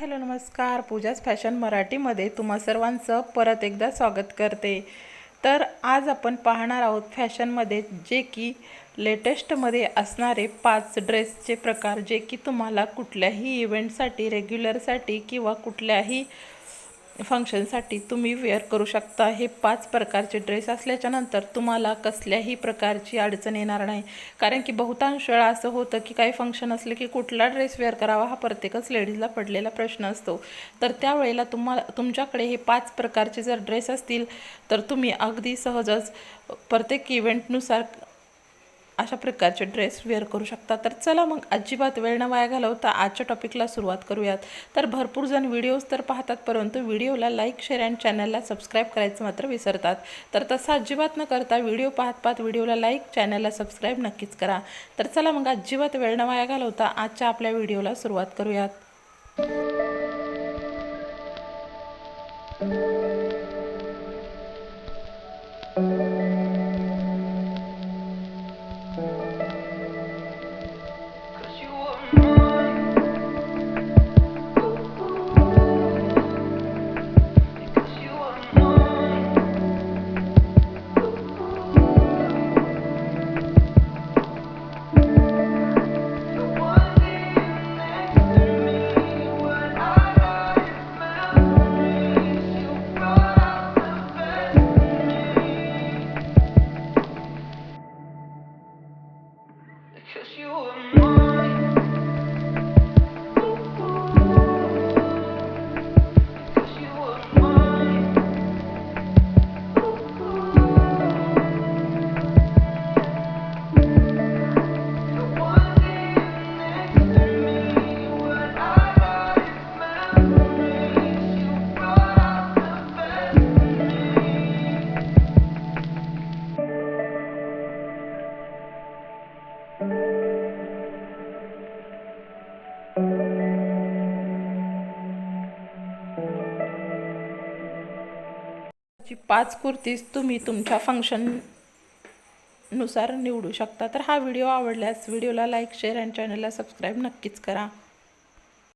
Hello नमस्कार. पूजाच fashion मराठीमध्ये तुम्हा सर्वांचं परत एकदा स्वागत करते. तर आज आपण पाहणार आहोत फॅशनमध्ये जे की लेटेस्टमध्ये असणारे पाच ड्रेसचे प्रकार जे की तुम्हाला कुठल्याही इव्हेंटसाठी रेग्युलरसाठी किंवा कुठल्याही फंक्शनसाठी तुम्ही वेअर करू शकता. हे पाच प्रकारचे ड्रेस असल्याच्यानंतर तुम्हाला कसल्याही प्रकारची अडचण येणार नाही. कारण की बहुतांश वेळा असं होतं की काही फंक्शन असलं की कुठला ड्रेस वेअर करावा हा प्रत्येकच लेडीजला पडलेला प्रश्न असतो. तर त्यावेळेला तुम्हाला तुमच्याकडे हे पाच प्रकारचे जर ड्रेस असतील तर तुम्ही अगदी सहजच प्रत्येक इव्हेंटनुसार अशा प्रकारचे ड्रेस वेअर करू शकता. तर चला मग अजिबात वेळ न वाया घालवता आजच्या टॉपिकला सुरुवात करूयात. तर भरपूर जण व्हिडिओज तर पाहतात परंतु व्हिडिओला लाईक शेअर अँड चॅनलला सबस्क्राईब करायचं मात्र विसरतात. तर तसं अजिबात न करता व्हिडिओ पाहत पाहत व्हिडिओला लाईक चॅनलला सबस्क्राईब नक्कीच करा. तर चला मग अजिबात वेळ न वाया घालवता आजच्या आपल्या व्हिडिओला सुरुवात करूयात. जी पाच कुर्तीज तुम्ही तुमच्या फंक्शननुसार निवडू शकता. तर हा व्हिडिओ आवडल्यास व्हिडिओला लाईक शेअर अँड चॅनलला सबस्क्राईब नक्कीच करा.